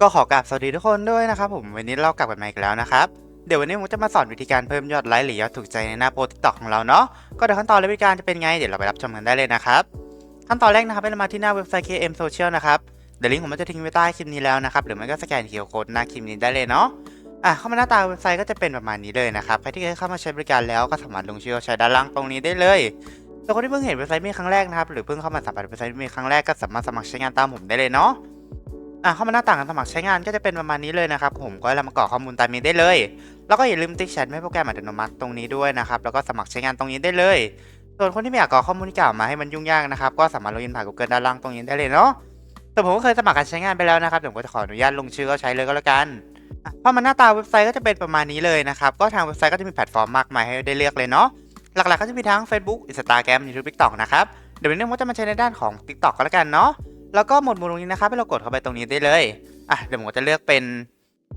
ก็ขอกราบสวัสดีทุกคนด้วยนะครับผมวันนี้เรากลับกันมาอีกแล้วนะครับเดี๋ยววันนี้ผมจะมาสอนวิธีการเพิ่มยอดไลค์หรือยอดถูกใจในหน้าโปรติกตอกของเราเนาะก็เดี๋ยวขั้นตอนและวิธีการจะเป็นไงเดี๋ยวเราไปรับชมกันได้เลยนะครับขั้นตอนแรกนะครับให้เรามาที่หน้าเว็บไซต์ KM Social นะครับเดี๋ยวลิงก์ผมจะทิ้งไว้ใต้คลิปนี้แล้วนะครับหรือไม่ก็สแกน QR Code หน้าคลิปนี้ได้เลยเนาะอะเข้ามาหน้าตาเว็บไซต์ก็จะเป็นประมาณนี้เลยนะครับใครที่เคยเข้ามาใช้บริการแล้วก็สามารถลงชื่อใช้ด้านล่างตรงนี้ได้เลยแต่คนที่เพิ่งเห็นเว็บไซต์มีครั้งแรกนะครับหรือเพิ่งเข้ามาสัมผัสเว็บไซต์มีครั้งแรกก็สามารถสมัครใช้งานตามผมได้เลยเนาะ อะเข้ามาหน้าต่างการสมัครใช้งานก็จะเป็นประมาณนี้เลยนะครับผมก็เรามากรอกข้อมูลตามนี้ได้เลย แล้วก็อย่าลืมติ๊กแชทให้โปรแกรมอัตโนมัติตรงนี้ด้วยนะครับแล้วก็สมัครใช้งานตรงนี้ได้เลย ส่วนคนที่ไม่อยากกรอกข้อมูลที่กล่าวมาให้มันยุ่งยากนะครับก็สามารถลงอินผ่าน Google ด้านล่างตรงนี้ได้เลยเนาะแต่ผมก็เคยสมัครการใช้งานไปแล้วนะครับผมก็จะขออนุญาตลงชื่อก็ใช้เลยก็แล้วกันอะพอมาหน้าตาเว็บไซต์ก็จะเป็นประมาณนี้เลยนะครับก็ทางเว็บไซต์ก็จะมีแพลตฟอร์มมากมายให้ได้เลือกเลยเนาะหลักๆก็จะมีทั้ง Facebook Instagram YouTube TikTok นะครับเดี๋ยววันนี้ผมจะมาใช้ในด้านของ TikTok ก็แล้วกันเนาะ แล้วก็หมดหมู่ตรงนี้นะครับให้เรากดเข้าไปตรงนี้ได้เลยอะเดี๋ยวผมก็จะเลือกเป็น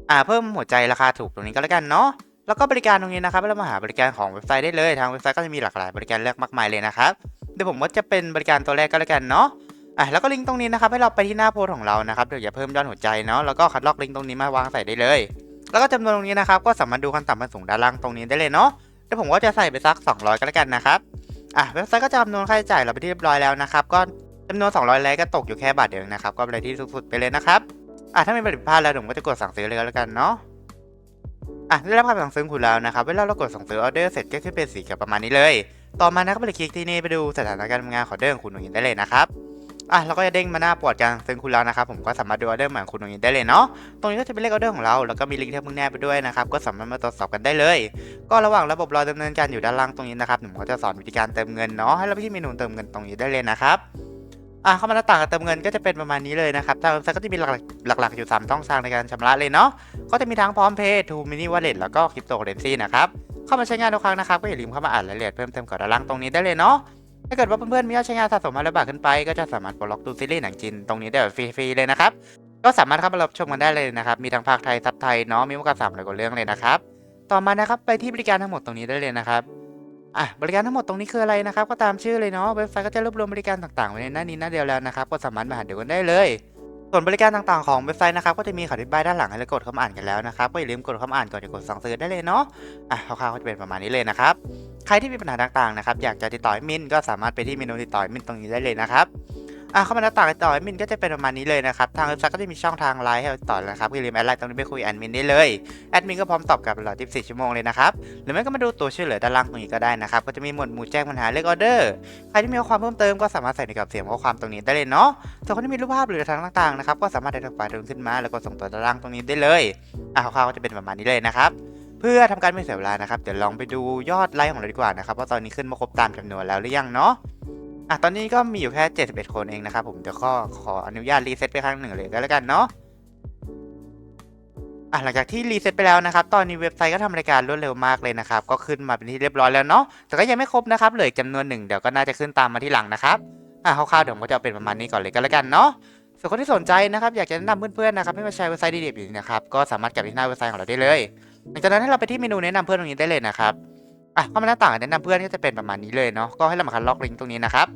อ่าเพิ่มหัวใจราคาถูกตรงนี้ก็แล้วกันเนาะแล้วก็บริการตรงนี้นะครับเรามาหาบริการของเว็บไซต์ได้เลยทางเว็บไซต์ก็จะมีหลากหลายบริการเลือกมากมายเลยนะครับเดี๋ยวผมก็จะเป็นบริการตัวแรกก็แล้วกันเนาะอะแล้วก็ลิงก์ตรงนี้นะครับให้เราไปที่หน้าโพสของเรานะครับเดี๋ยวอย่าเพิ่มยอดหัวใจเนาะแล้วก็คัดลอกลิงก์ตรงนี้มาวางใส่ได้เลย แล้วก็จำนวนตรงนี้นะครับก็สามารถดูขั้นต่ำขั้นสูงด้านล่างตรงนี้ได้เลยเนาะเดี๋ยวผมก็จะใส่ไปสัก 200 ก็แล้วกันนะครับอะเว็บไซต์ก็จะคำนวณค่าใช้จ่ายเราไปที่เรียบร้อยแล้วนะครับก็ จำนวน 200 ไลค์ก็ตกอยู่แค่บาทเดียวนะครับ ก็เป็นอะไรที่สุดๆไปเลยนะครับ อะถ้ามีผลิตภัณฑ์แล้วผมก็จะกดสั่งซื้อเลยแล้วกันเนาะ อะได้รับคำสั่งซื้อคุณแล้วนะครับ เวลาเรากดสั่งซื้อออเดอร์เสร็จก็ขึ้นเป็นสีเขียวประมาณนี้เลย ต่อมานะครับไปคลิกที่นี่ไปดูสถานการทำงานของเดอร์ของคุณตรงนี้ได้เลยนะครับอะเราก็จะเด้งมาหน้าปวดการซื้อคุณแล้วนะครับผมก็สามารถดูออเดอร์ใหม่ของคุณตรงนี้ได้เลยเนาะตรงนี้ก็จะเป็นเลขออเดอร์ของเราแล้วก็มีลิงก์ที่เพิ่งแนบไปด้วยนะครับก็สามารถมาตรวจสอบกันได้เลย ก็ระหว่างระบบรอดำเนินการอยู่ด้านล่างตรงนี้นะครับผมก็จะสอนวิธีการเติมเงินเนาะให้เราไปที่เมนูเติมเงินตรงนี้ได้เลยนะครับ อะเข้ามาหน้าต่างการเติมเงินก็จะเป็นประมาณนี้เลยนะครับทางเว็บไซต์ก็จะมีหลักๆหลัก ๆอยู่ 3 ช่องทางในการชำระเลยเนาะ ก็จะมีทั้งพร้อมเพย์ทูมินิวอลเล็ตแล้วก็คริปโตเคอเรนซีนะครับ เข้ามาใช้งานทุกครั้งนะครับก็อย่าลืมเข้ามาอ่านรายละเอียดเพิ่มเติมก่อนด้านล่างตรงนี้ได้เลยเนาะ ถ้าเกิดว่าเพื่อนๆมียอดใช้งานสะสมมาแล้วบาทขึ้นไป ก็จะสามารถปลดล็อกดูซีรีส์หนังจีนตรงนี้ได้แบบฟรีๆเลยนะครับ ก็สามารถเข้ามารับชมกันได้เลยนะครับ มีทั้งภาคไทยซับไทยเนาะ มีมากกว่าสามร้อยกว่าเรื่องเลยนะครับ ต่อมานะครับไปที่บริการทั้งหมดตรงนี้ได้เลยนะครับ อะบริการทั้งหมดตรงนี้คืออะไรนะครับ ก็ตามชื่อเลยเนาะเว็บไซต์ก็จะรวบรวมบริการต่างๆไว้ในหน้านี้หน้าเดียวแล้วนะครับ ก็สามารถมาหาเดูกันได้เลย ส่วนบริการต่างๆของเว็บไซต์นะครับก็จะมีคำอธิบายด้านหลังให้เรากดเข้าอ่านกันแล้วนะครับก็อย่าลืมกดเข้าอ่านก่อนจะกดสั่งซื้อได้เลยเนาะอะคร่าวๆก็จะเป็นประมาณนี้เลยนะครับใครที่มีปัญหาต่างๆนะครับอยากจะติดต่อมินก็สามารถไปที่เมนูติดต่อมินตรงนี้ได้เลยนะครับ อะเข้ามาหน้าต่างต่อแอดมินก็จะเป็นประมาณนี้เลยนะครับทางเว็บไซต์ก็จะมีช่องทางไลน์ให้เราต่อนะครับอย่าลืมแอดไลน์ตรงนี้ไปคุยแอดมินได้เลยแอดมินก็พร้อมตอบกลับตลอด 24 ชั่วโมงเลยนะครับหรือไม่ก็มาดูตัวช่วยเหลือด้านล่างตรงนี้ก็ได้นะครับก็จะมีหมวดหมู่แจ้งปัญหาเลขออเดอร์ใครที่มีข้อความเพิ่มเติมก็สามารถใส่ในกรอบเสียงข้อความตรงนี้ได้เลยเนาะส่วนคนที่มีรูปภาพหรือทางต่างๆนะครับก็สามารถได้ทางไฟล์ตรงขึ้นมา แล้วก็ส่งตัวด้านล่างตรงนี้ได้เลยอะคร่าวๆก็จะเป็นประมาณนี้เลยนะครับเพื่อทำการไม่เสียเวลานะครับเดี๋ยวลองไปดูยอดไลค์ของเราดีกว่านะครับว่าตอนนี้ขึ้นมาครบตามจำนวนแล้วหรือยังเนาะ อะตอนนี้ก็มีอยู่แค่ 71 คนเองนะครับผมเดี๋ยวก็ขออนุญาตรีเซ็ตไปครั้งหนึ่งเลยก็แล้วกันเนาะอะหลังจากที่รีเซ็ตไปแล้วนะครับ ตอนนี้เว็บไซต์ก็ทำรายการรวดเร็วมากเลยนะครับ ก็ขึ้นมาเป็นที่เรียบร้อยแล้วเนาะแต่ก็ยังไม่ครบนะครับเหลือจำนวนหนึ่งเดี๋ยวก็น่าจะขึ้นตามมาที่หลังนะครับอะคร่าวๆเดี๋ยวผมก็จะเอาเป็นประมาณนี้ก่อนเลยก็แล้วกันเนาะส่วนคนที่สนใจนะครับอยากจะแนะนำเพื่อนๆนะครับให้มาใช้เว็บไซต์ดีๆแบบนี้นะครับก็สามารถกลับไปที่หน้าเว็บไซต์ของเราได้เลย หลังจากนั้นให้เราไปที่เมนูแนะนำเพื่อนตรงนี้ได้เลยนะครับ อะเข้ามาหน้าต่างแนะนำเพื่อนก็จะเป็นประมาณนี้เลยเนาะก็ให้เรามาคัดล็อกลิงก์ตรงนี้นะครับ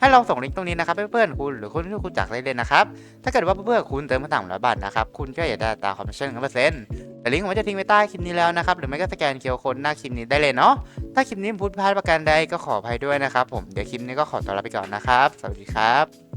ให้เราส่งลิงก์ตรงนี้นะครับให้เพื่อนคุณหรือคนที่คุณจักได้เลยนะครับ ถ้าเกิดว่าเพื่อนๆคุณเติมมาต่ำร้อยบาทนะครับ คุณก็อย่าได้ตาคอมมิชชั่นเปอร์เซ็นต์แต่ลิงก์ผมจะทิ้งไว้ใต้คลิปนี้แล้วนะครับ หรือไม่ก็สแกนเคียวโค้ดหน้าคลิปนี้ได้เลยเนาะ ถ้าคลิปนี้พูดพลาดประการใดก็ขออภัยด้วยนะครับผม เดี๋ยวคลิปนี้ก็ขอตัวลาไปก่อนนะครับ สวัสดีครับ